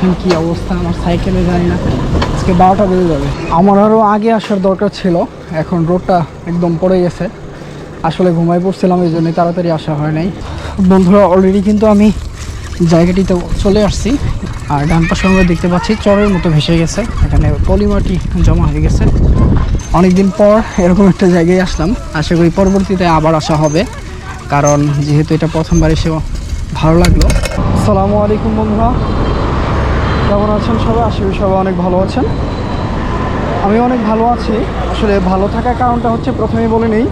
দেখেন কি অবস্থা? আমার সাইকেলে জানি না। আজকে বারোটা বেজে যাবে। আমার আরও আগে আসার দরকার ছিল। এখন রোডটা একদম পড়ে গেছে। আসলে ঘুমাই পড়ছিলাম, এই জন্যই তাড়াতাড়ি আসা হয় নাই। বন্ধুরা অলরেডি কিন্তু আমি জায়গাটিতে চলে আসছি। আর ডান পাশে আমরা দেখতে পাচ্ছি, চরের মতো ভেসে গেছে। এখানে পলিমাটি জমা হয়ে গেছে। অনেকদিন পর এরকম একটা জায়গায় আসলাম। আশা করি পরবর্তীতে আবার আসা হবে। কারণ যেহেতু এটা প্রথমবার এসেও ভালো লাগল। আসসালামু আলাইকুম বন্ধুরা। কেমন আছেন সবাই? আশা সবাই অনেক ভালো আছেন। আমি অনেক ভালো আছি। আসলে ভালো থাকার কারণটা হচ্ছে প্রথমেই বলে নেই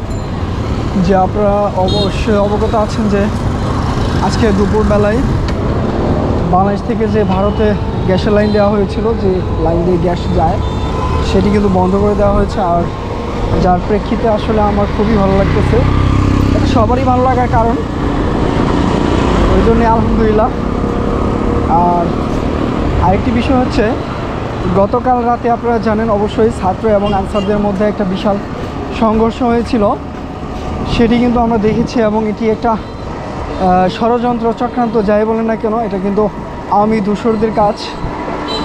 যে আপনারা অবশ্যই অবগত আছেন যে আজকে দুপুরবেলায় বাংলাদেশ থেকে যে ভারতে গ্যাসের লাইন দেওয়া হয়েছিল, যে লাইন দিয়ে গ্যাস যায়, সেটি কিন্তু বন্ধ করে দেওয়া হয়েছে। আর যার প্রেক্ষিতে আসলে আমার খুবই ভালো লাগতেছে। সবারই ভালো লাগার কারণ। ওই জন্যে আলহামদুলিল্লাহ। আর আরেকটি বিষয় হচ্ছে, গতকাল রাতে আপনারা জানেন অবশ্যই ছাত্র এবং আনসারদের মধ্যে একটা বিশাল সংঘর্ষ হয়েছিল। সেটি কিন্তু আমরা দেখেছি এবং এটি একটা ষড়যন্ত্র চক্রান্ত যাই বলেন না কেন, এটা কিন্তু আওয়ামী দূষরদের কাজ।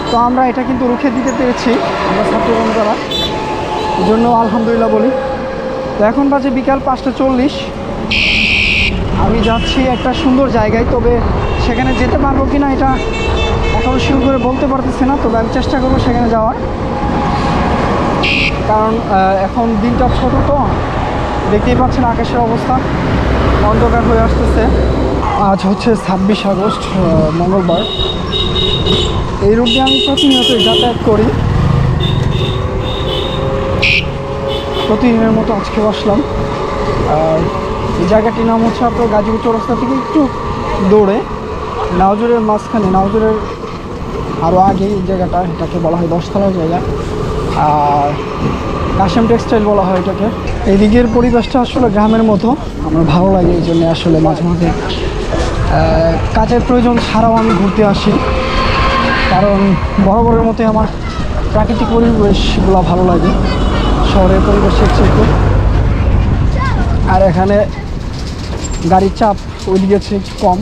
তো আমরা এটা কিন্তু রুখে দিতে পেরেছি, আমরা ছাত্র বন্ধুরা। এই জন্য আলহামদুলিল্লাহ বলি। তো এখন বাজে বিকাল পাঁচটা চল্লিশ। আমি যাচ্ছি একটা সুন্দর জায়গায়, তবে সেখানে যেতে পারব কি না এটা এখনও শুরু করে বলতে পারতেছি না, তবে আমি চেষ্টা করব সেখানে যাওয়ার। কারণ এখন দিনটা ছোট তো দেখতেই পাচ্ছেন আকাশের অবস্থা। অন্ধকার হয়ে আসতেছে। আজ হচ্ছে ছাব্বিশ আগস্ট মঙ্গলবার। এই রুট আমি প্রতিনিয়ত যাতায়াত করি। প্রতিদিনের মতো আজকে আসলাম। আর এই জায়গাটির নাম হচ্ছে আপনার গাজীপুর চৌরাস্তা থেকে একটু দৌড়ে নাওজুরের মাঝখানে, নাওজুরের আরও আগে এই জায়গাটা, এটাকে বলা হয় দশতলার জায়গা। আর কাশেম টেক্সটাইল বলা হয় এটাকে। এদিকের পরিবেশটা আসলে গ্রামের মতো। আমার ভালো লাগে এই জন্য আসলে মাঝে মাঝে কাজের প্রয়োজন ছাড়াও আমি ঘুরতে আসি। কারণ বরাবরের মতোই আমার প্রাকৃতিক পরিবেশগুলো ভালো লাগে, শহরের পরিবেশের চেয়ে আর এখানে গাড়ির চাপ চেয়ে একটু কম।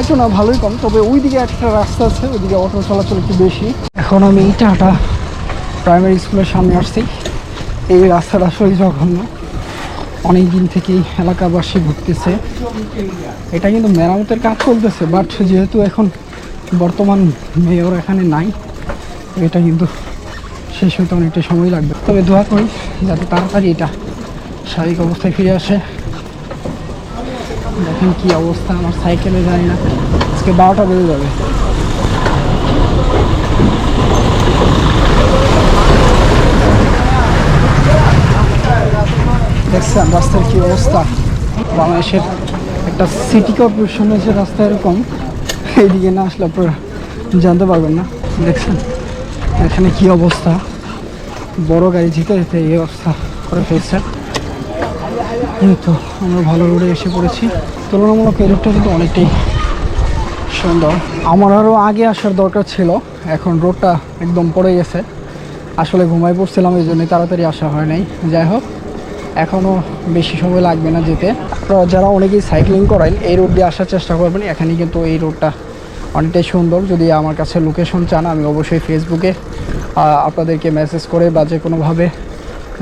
একটু না ভালোই কম, তবে ওইদিকে একটা রাস্তা আছে, ওইদিকে অটো চলাচল একটু বেশি। এখন আমি ইটাহাটা প্রাইমারি স্কুলের সামনে আসছি। এই রাস্তাটা আসলে জঘন্য। অনেক দিন থেকেই এলাকাবাসী ভুগতেছে এটা কিন্তু মেরামতের কাজ চলতেছে বাট যেহেতু এখন বর্তমান মেয়র এখানে নাই, এটা কিন্তু শেষ হতে অনেকটা সময় লাগবে। তবে দোয়া করি, যাতে তাড়াতাড়ি এটা স্বাভাবিক অবস্থায় ফিরে আসে। দেখেন কি অবস্থা? আমার সাইকেলে জানি না। আজকে বারোটা বেজে যাবে। দেখছেন, রাস্তার কি অবস্থা? বাংলাদেশের একটা সিটি কর্পোরেশনের যে রাস্তা এরকম, এইদিকে না আসলে আপনারা জানতে পারবেন না। দেখছেন, এখানে কি অবস্থা? বড় গাড়ি যেতে যেতে এই অবস্থা করে ফেলছে। এই তো, আমরা ভালো রোডে এসে পড়েছি। তুলনামূলক এই রোডটা কিন্তু অনেকটাই সুন্দর। আমার আরও আগে আসার দরকার ছিল, এখন রোডটা একদম পড়ে গেছে। আসলে ঘুমাই পড়ছিলাম, এই জন্যই তাড়াতাড়ি আসা হয় নাই। যাই হোক এখনও বেশি সময় লাগবে না যেতে। আপনারা যারা অনেকেই সাইক্লিং করেন এই রোড দিয়ে আসার চেষ্টা করবেন। এখানে কিন্তু এই রোডটা অনেকটাই সুন্দর। যদি আমার কাছে লোকেশন চান, আমি অবশ্যই ফেসবুকে আপনাদেরকে মেসেজ করে বা যে কোনোভাবে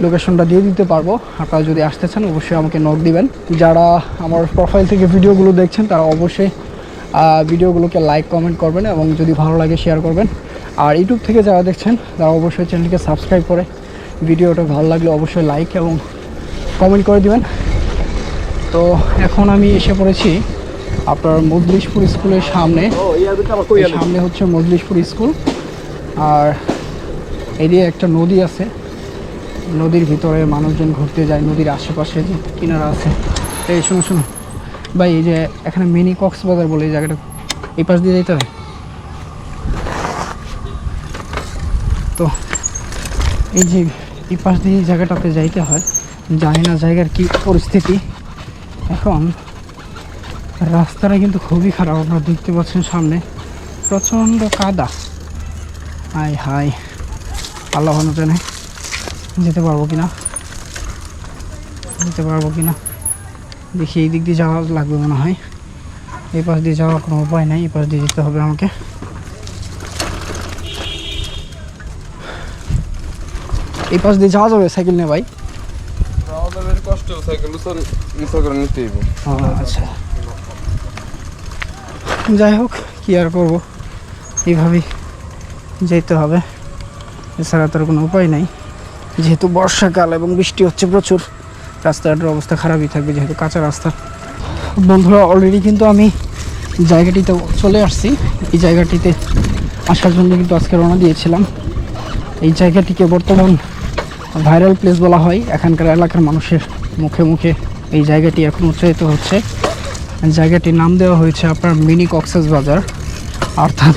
লোকেশনটা দিয়ে দিতে পারব। আপনারা যদি আসতে চান অবশ্যই আমাকে নক দিবেন। যারা আমার প্রোফাইল থেকে ভিডিওগুলো দেখছেন তারা অবশ্যই ভিডিওগুলোকে লাইক কমেন্ট করবেন এবং যদি ভালো লাগে শেয়ার করবেন। আর ইউটিউব থেকে যারা দেখছেন তারা অবশ্যই চ্যানেলকে সাবস্ক্রাইব করে ভিডিওটা ভালো লাগলে অবশ্যই লাইক এবং কমেন্ট করে দিবেন। তো এখন আমি এসে পড়েছি আপনার মজলিশপুর স্কুলের সামনে। সামনে হচ্ছে মজলিশপুর স্কুল। আর এদিকে একটা নদী আছে। নদীর ভিতরে মানুষজন ঘুরতে যায়, নদীর আশেপাশে যে কিনারা আছে। এই শুনো শুনো। ভাই, এই যে এখানে মিনি কক্সবাজার বলে এই জায়গাটা। এই পাশ দিয়ে যেতে হবে? তো, এই যে এই পাশ দিয়ে এই জায়গাটাতে যাইতে হয়, জানি না জায়গার কি পরিস্থিতি। এখন রাস্তাটা কিন্তু খুবই খারাপ, আপনারা দেখতে পাচ্ছেন সামনে। প্রচণ্ড কাদা। হাই হাই আল্লাহ ভালো জানে। যেতে পারব কি না যেতে পারব কি না দেখি এই দিক দিয়ে যাওয়া লাগবে মনে হয়। এই পাশ দিয়ে যাওয়ার কোনো উপায় নাই এই পাশ দিয়ে যেতে হবে আমাকে। এই পাশ দিয়ে যাওয়া যাবে সাইকেল নিয়ে ভাই? কষ্ট আচ্ছা। যাই হোক কী আর করব? এইভাবেই যেতে হবে। এছাড়া তো আর কোনো উপায় নাই। যেহেতু বর্ষাকাল এবং বৃষ্টি হচ্ছে প্রচুর, রাস্তাঘাটের অবস্থা খারাপই থাকবে যেহেতু কাঁচা রাস্তা। বন্ধুরা অলরেডি কিন্তু আমি জায়গাটিতে চলে আসছি। এই জায়গাটিতে আসার জন্য কিন্তু আজকে রওনা দিয়েছিলাম। এই জায়গাটিকে বর্তমান ভাইরাল প্লেস বলা হয়। এখানকার এলাকার মানুষের মুখে মুখে এই জায়গাটি এখন উৎসাহিত হচ্ছে। জায়গাটির নাম দেওয়া হয়েছে আপনার মিনি কক্সেস বাজার। অর্থাৎ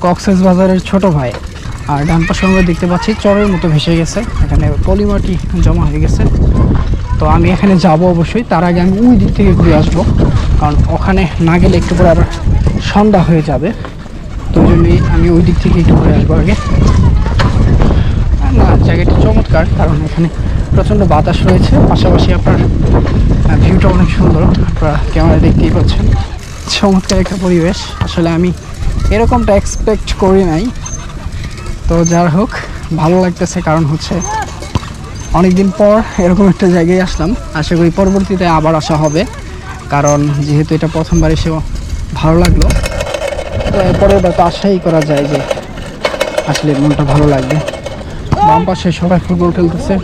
কক্সেস বাজারের ছোট ভাই। আর ডান পাশে আমরা দেখতে পাচ্ছি চরের মতো ভেসে গেছে। এখানে পলিমাটি জমা হয়ে গেছে। তো আমি এখানে যাব অবশ্যই। তার আগে আমি ওই দিক থেকে ঘুরে আসব। কারণ ওখানে না গেলে একটু পরে আবার সন্ধ্যা হয়ে যাবে। তো জন্যই আমি ওই দিক থেকে একটু ঘুরে আসব আগে। না, জায়গাটি চমৎকার, কারণ এখানে প্রচণ্ড বাতাস রয়েছে। পাশাপাশি আপনার ভিউটা অনেক সুন্দর। আপনারা ক্যামেরায় দেখতেই পাচ্ছেন। চমৎকার একটা পরিবেশ। আসলে আমি এরকমটা এক্সপেক্ট করি নাই। তো যার হোক, ভালো লাগতেছে কারণ হচ্ছে অনেকদিন পর এরকম একটা জায়গায় আসলাম। আশা করি পরবর্তীতে আবার আসা হবে, কারণ যেহেতু এটা প্রথমবার এসেও ভালো লাগল, তো এরপরে তো আশাই করা যায় যে আসলে মনটা ভালো লাগবে। বাম পাশে সবাই ফুটবল খেলতেছে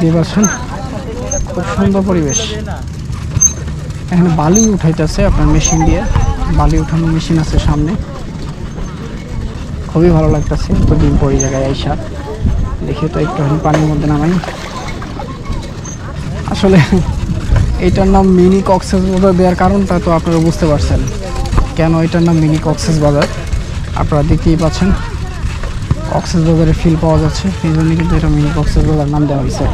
দিয়ে পাচ্ছেন? খুব সুন্দর পরিবেশ। এখানে বালি উঠাইতেছে আপনার মেশিন দিয়ে, বালি উঠানো মেশিন আছে সামনে। খুবই ভালো লাগতেছে দিন পর এই জায়গায় আইসা। দেখি তো একটু পানির মধ্যে নামাই। আসলে এটার নাম মিনি কক্সেস বাজার দেওয়ার কারণটা তো আপনারা বুঝতে পারছেন। কেন এটার নাম মিনি কক্সেস বাজার? আপনারা দেখতেই পাচ্ছেন, কক্সেস বাজারে ফিল পাওয়া যাচ্ছে। এই জন্য কিন্তু এটা মিনি কক্সেস বাজার নাম দেওয়া হয়েছে।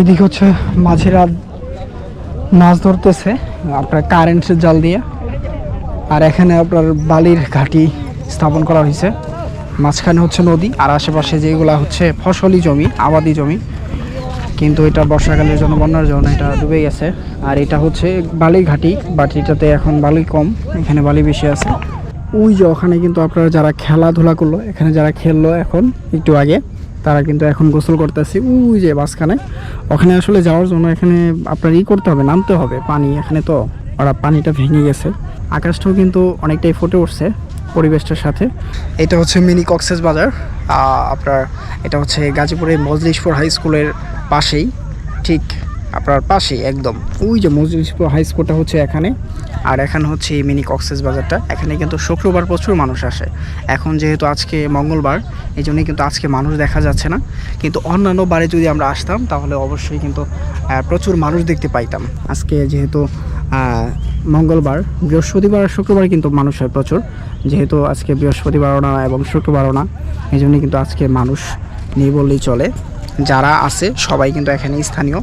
এদিকে হচ্ছে মাঝে রাত মাছ ধরতেছে, আপনার কারেন্টের জাল দিয়ে। আর এখানে আপনার বালির ঘাটি স্থাপন করা হয়েছে। মাঝখানে হচ্ছে নদী, আর আশেপাশে যেগুলা হচ্ছে ফসলি জমি, আবাদি জমি। কিন্তু এটা বর্ষাকালের জন্য, বন্যার জন্য এটা ডুবে গেছে। আর এটা হচ্ছে বালির ঘাটি বাট এটাতে এখন বালি কম, এখানে বালি বেশি আছে। ওই যে ওখানে কিন্তু আপনারা যারা খেলাধুলা করল, এখানে যারা খেললো এখন, একটু আগে, তারা কিন্তু এখন গোসল করতেছে ওই যে মাঝখানে। ওখানে আসলে যাওয়ার জন্য এখানে আপনার ই করতে হবে, নামতে হবে পানি এখানে তো, ওরা পানিটা ভেঙে গেছে। আকাশটাও কিন্তু অনেকটাই ফুটে উঠছে। পরিবেশটার সাথে। এটা হচ্ছে মিনি কক্সেস বাজার। আপনার এটা হচ্ছে গাজীপুরের মজলিশপুর হাই স্কুলের পাশেই। ঠিক আপনার পাশেই একদম। ওই যে মজলিশপুর হাই স্কুলটা হচ্ছে এখানে। আর এখানে হচ্ছে এই মিনি কক্সেস বাজারটা। এখানে কিন্তু শুক্রবার প্রচুর মানুষ আসে। এখন যেহেতু আজকে মঙ্গলবার এই জন্যই কিন্তু আজকে মানুষ দেখা যাচ্ছে না। কিন্তু অন্যান্য বারে যদি আমরা আসতাম, তাহলে অবশ্যই কিন্তু প্রচুর মানুষ দেখতে পাইতাম। আজকে যেহেতু মঙ্গলবার, বৃহস্পতিবার আর শুক্রবার কিন্তু মানুষ হয় প্রচুর। যেহেতু আজকে বৃহস্পতিবারও না এবং শুক্রবারও না, এই কিন্তু আজকে মানুষ নেই বললেই চলে। যারা আছে, সবাই কিন্তু এখানে স্থানীয়।